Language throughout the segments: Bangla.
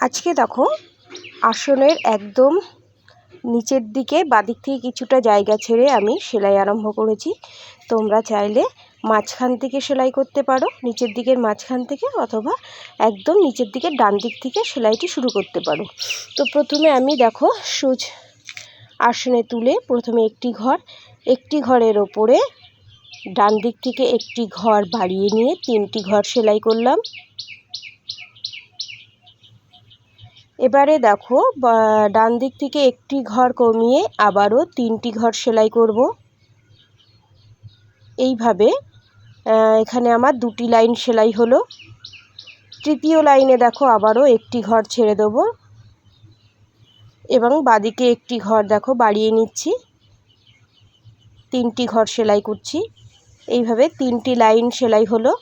আজকে দেখো, আসনের একদম নিচের দিকে বাদিক থেকে কিছুটা জায়গা ছেড়ে আমি সেলাই আরম্ভ করেছি। তোমরা চাইলে মাঝখান থেকে সেলাই করতে পারো, নিচের দিকের মাঝখান থেকে অথবা একদম নিচের দিকের ডান দিক থেকে সেলাইটি শুরু করতে পারো। তো প্রথমে আমি দেখো, সুচ আসনে তুলে প্রথমে একটি ঘর, একটি ঘরের ওপরে ডান দিক থেকে একটি ঘর বাড়িয়ে নিয়ে তিনটি ঘর সেলাই করলাম। এবারে দেখো ডান দিক থেকে একটি ঘর কমিয়ে আবারও তিনটি ঘর সেলাই করব। এইভাবে এখানে আমার দুটি লাইন সেলাই হলো। তৃতীয় লাইনে দেখো, আবারও একটি ঘর ছেড়ে দেবো। এবং বাদিকে একটি ঘর দেখো, বাড়িয়ে নিচ্ছি। তিনটি ঘর সেলাই করছি। এইভাবে তিনটি লাইন সেলাই হলো।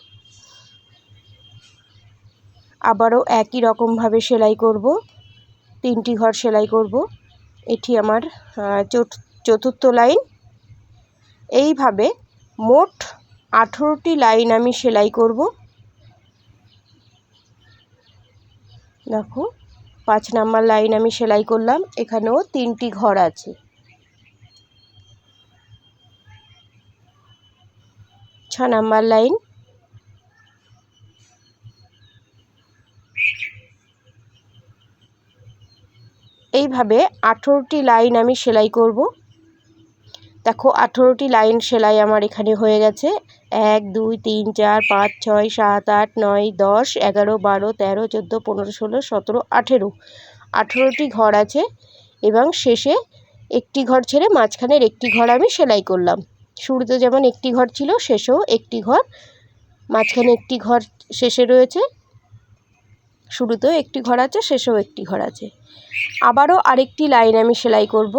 আবারও একই রকমভাবে সেলাই করব। তিনটি ঘর সেলাই করব। এটি আমার চতুর্থ লাইন। এইভাবে মোট আঠেরোটি লাইন আমি সেলাই করব। দেখো, পাঁচ নাম্বার লাইন আমি সেলাই করলাম। এখানেও তিনটি ঘর আছে। ছ নাম্বার লাইন এইভাবে আঠেরোটি লাইন আমি সেলাই করব। দেখো, আঠেরোটি লাইন সেলাই আমার এখানে হয়ে গেছে। এক, দুই, তিন, চার, পাঁচ, ছয়, সাত, আট, নয়, দশ, এগারো, বারো, তেরো, চোদ্দ, পনেরো, ষোলো, সতেরো, আঠেরো। আঠেরোটি ঘর আছে এবং শেষে একটি ঘর ছেড়ে মাঝখানের একটি ঘর আমি সেলাই করলাম। শুরুতে যেমন একটি ঘর ছিল, শেষেও একটি ঘর, মাঝখানে একটি ঘর শেষে রয়েছে, শুরুতেও একটি ঘর আছে, শেষেও একটি ঘর আছে। আবারও আরেকটি লাইন আমি সেলাই করব।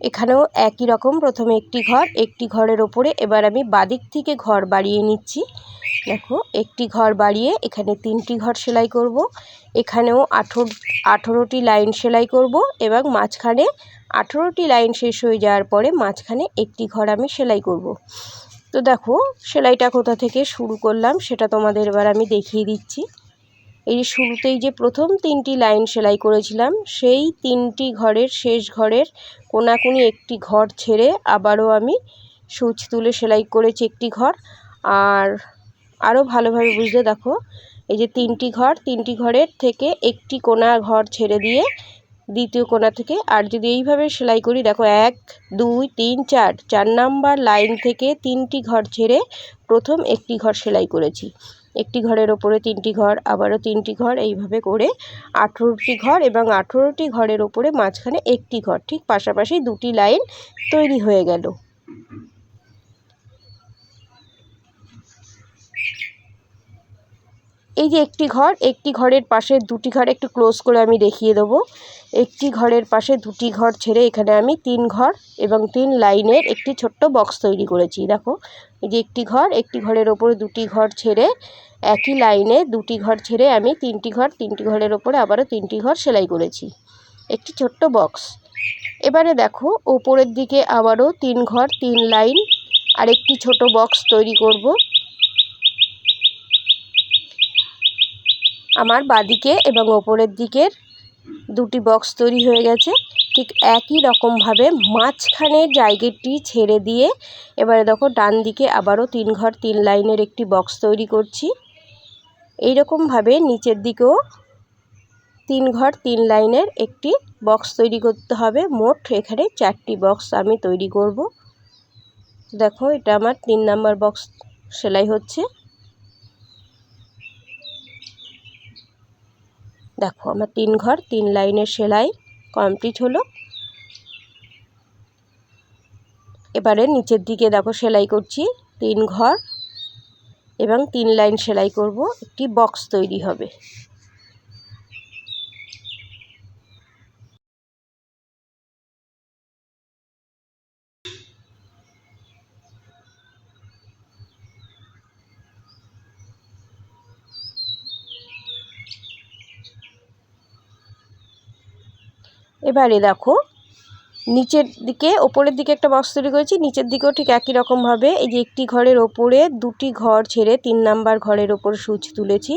এখানেও একই রকম, প্রথমে একটি ঘর, একটি ঘরের ওপরে, এবার আমি বাদিক থেকে ঘর বাড়িয়ে নিচ্ছি। দেখো, একটি ঘর বাড়িয়ে এখানে তিনটি ঘর সেলাই করব। এখানেও আঠেরো, আঠেরোটি লাইন সেলাই করব এবং মাঝখানে আঠেরোটি লাইন শেষ হয়ে যাওয়ার পরে মাঝখানে একটি ঘর আমি সেলাই করব। তো দেখো, সেলাইটা কোথা থেকে শুরু করলাম সেটা তোমাদের এবার আমি দেখিয়ে দিচ্ছি। এই শুরুতেই যে প্রথম তিনটি লাইন সেলাই করেছিলাম, সেই তিনটি ঘরের শেষ ঘরের কোনাকুনি একটি ঘর ছেড়ে আবারও আমি সুচ তুলে সেলাই করেছি একটি ঘর। আর আরও ভালোভাবে বুঝতে দেখো, এই যে তিনটি ঘর, তিনটি ঘরের থেকে একটি কোনা ঘর ছেড়ে দিয়ে দ্বিতীয় কোনা থেকে, আর যদি এইভাবে সেলাই করি, দেখো এক, দুই, তিন, চার চার নাম্বার লাইন থেকে তিনটি ঘর ছেড়ে প্রথম একটি ঘর সেলাই করেছি। একটি ঘরের ওপরে তিনটি ঘর, আবারও তিনটি ঘর, এইভাবে করে আঠেরোটি ঘর এবং আঠেরোটি ঘরের ওপরে মাঝখানে একটি ঘর। ঠিক পাশাপাশি দুটি লাইন তৈরি হয়ে গেল। এই যে একটি ঘর, একটি ঘরের পাশে দুটি ঘর একটু ক্লোজ করে আমি দেখিয়ে দেবো। একটি ঘরের পাশে দুটি ঘর ছেড়ে এখানে আমি তিন ঘর এবং তিন লাইনের একটি ছোট্ট বক্স তৈরি করেছি। দেখো, এই যে একটি ঘর, একটি ঘরের ওপরে দুটি ঘর ছেড়ে একই লাইনে দুটি ঘর ছেড়ে আমি তিনটি ঘর, তিনটি ঘরের ওপরে আবারও তিনটি ঘর সেলাই করেছি। একটি ছোট্ট বক্স। এবারে দেখো, ওপরের দিকে আবারও তিন ঘর, তিন লাইন, আরেকটি ছোট বক্স তৈরি করব। আমার বাদিকে এবং ওপরের দিকের দুটি বক্স তৈরি হয়ে গেছে। ঠিক একই রকমভাবে মাঝখানের জায়গাটি ছেড়ে দিয়ে এবারে দেখো ডান দিকে আবারও তিন ঘর, তিন লাইনের একটি বক্স তৈরি করছি। এই রকমভাবে নিচের দিকেও তিন ঘর, তিন লাইনের একটি বক্স তৈরি করতে হবে। মোট এখানে চারটি বক্স আমি তৈরি করব। দেখো এটা আমার তিন নাম্বার বক্স সেলাই হচ্ছে। দেখো, আমার তিন ঘর, তিন লাইনের সেলাই কমপ্লিট হলো। এবারে নিচের দিকে দেখো সেলাই করছি, তিন ঘর এবং তিন লাইন সেলাই করব, একটি বক্স তৈরি হবে। এবারে দেখো, নিচের দিকে, ওপরের দিকে একটা বক্স তৈরি করেছি, নিচের দিকেও ঠিক একই রকমভাবে এই যে একটি ঘরের ওপরে দুটি ঘর ছেড়ে তিন নাম্বার ঘরের ওপর সুচ তুলেছি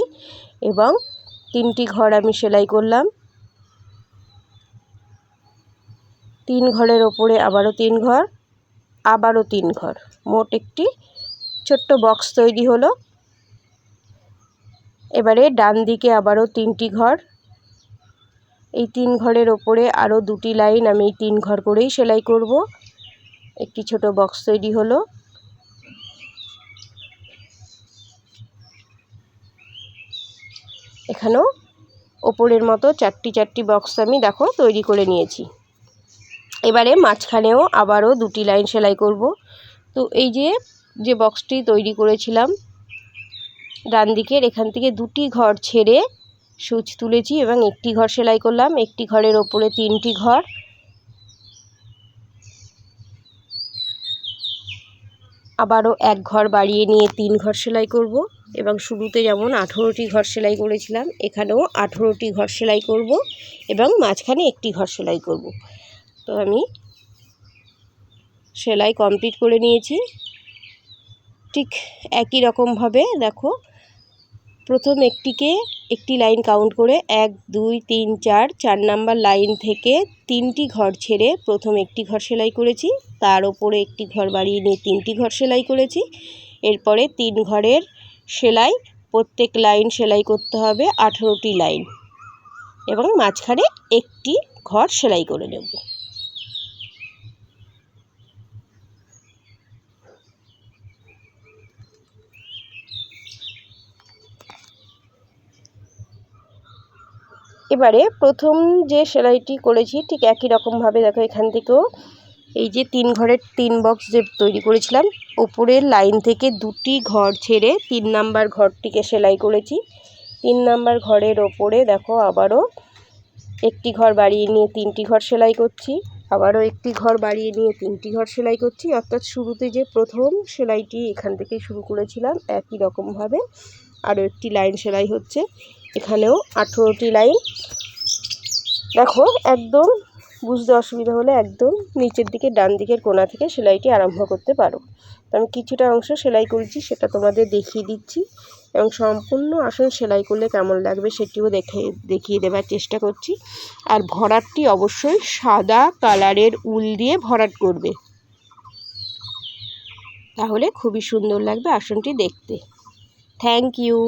এবং তিনটি ঘর আমি সেলাই করলাম। তিন ঘরের ওপরে আবারও তিন ঘর, আবারও তিন ঘর। মোট একটি ছোট্ট বক্স তৈরি হলো। এবারে ডান দিকে আবারও তিনটি ঘর এই তিন ঘরের ওপরে আরও দুটি লাইন, আমি এই তিন ঘর করেই সেলাই করব। একটি ছোট বক্স তৈরি হলো। এখানেও ওপরের মতো চারটি চারটি বক্স আমি দেখো তৈরি করে নিয়েছি। এবারে মাঝখানেও আবারও দুটি লাইন সেলাই করব। তো এই যে যে বক্সটি তৈরি করেছিলাম, ডান দিকের এখান থেকে দুটি ঘর ছেড়ে সুচ তুলেছি এবং একটি ঘর সেলাই করলাম। একটি ঘরের ওপরে তিনটি ঘর। আবারও এক ঘর বাড়িয়ে নিয়ে তিন ঘর সেলাই করব এবং শুরুতে যেমন আঠেরোটি ঘর সেলাই করেছিলাম, এখানেও আঠেরোটি ঘর সেলাই করব এবং মাঝখানে একটি ঘর সেলাই করব। তো আমি সেলাই কমপ্লিট করে নিয়েছি। ঠিক একই রকমভাবে, দেখো, প্রথম একটিকে একটি লাইন কাউন্ট করে এক, দুই, তিন, চার চার নাম্বার লাইন থেকে তিনটি ঘর ছেড়ে প্রথম একটি ঘর সেলাই করেছি। তার ওপরে একটি ঘর বাড়িয়ে নিয়ে তিনটি ঘর সেলাই করেছি। এরপরে তিন ঘরের সেলাই, প্রত্যেক লাইন সেলাই করতে হবে আঠেরোটি লাইন এবং মাঝখানে একটি ঘর সেলাই করে নেব। এবারে প্রথম যে সেলাইটি করেছি, ঠিক একই রকমভাবে দেখো এখান থেকেও এই যে তিন ঘরের তিন বক্স যে তৈরি করেছিলাম ওপরের লাইন থেকে দুটি ঘর ছেড়ে তিন নাম্বার ঘরটিকে সেলাই করেছি। তিন নাম্বার ঘরের ওপরে দেখো আবারও একটি ঘর বাড়িয়ে নিয়ে তিনটি ঘর সেলাই করছি, আবারও একটি ঘর বাড়িয়ে নিয়ে তিনটি ঘর সেলাই করছি। অর্থাৎ শুরুতে যে প্রথম সেলাইটি এখান থেকে শুরু করেছিলাম, একই রকমভাবে আরও একটি লাইন সেলাই হচ্ছে। এখানেও আঠেরোটি লাইন দেখো, একদম বুঝতে অসুবিধা হলে একদম নিচের দিকে, ডান দিকের কোনা থেকে সেলাইটি আরম্ভ করতে পারো। তো আমি কিছুটা অংশ সেলাই করেছি, সেটা তোমাদের দেখিয়ে দিচ্ছি। এবং সম্পূর্ণ আসন সেলাই করলে কেমন লাগবে সেটিও দেখে, দেখিয়ে দেবার চেষ্টা করছি। আর ভরাটটি অবশ্যই সাদা কালারের উল দিয়ে ভরাট করবে। তাহলে খুবই সুন্দর লাগবে আসনটি দেখতে। Thank you.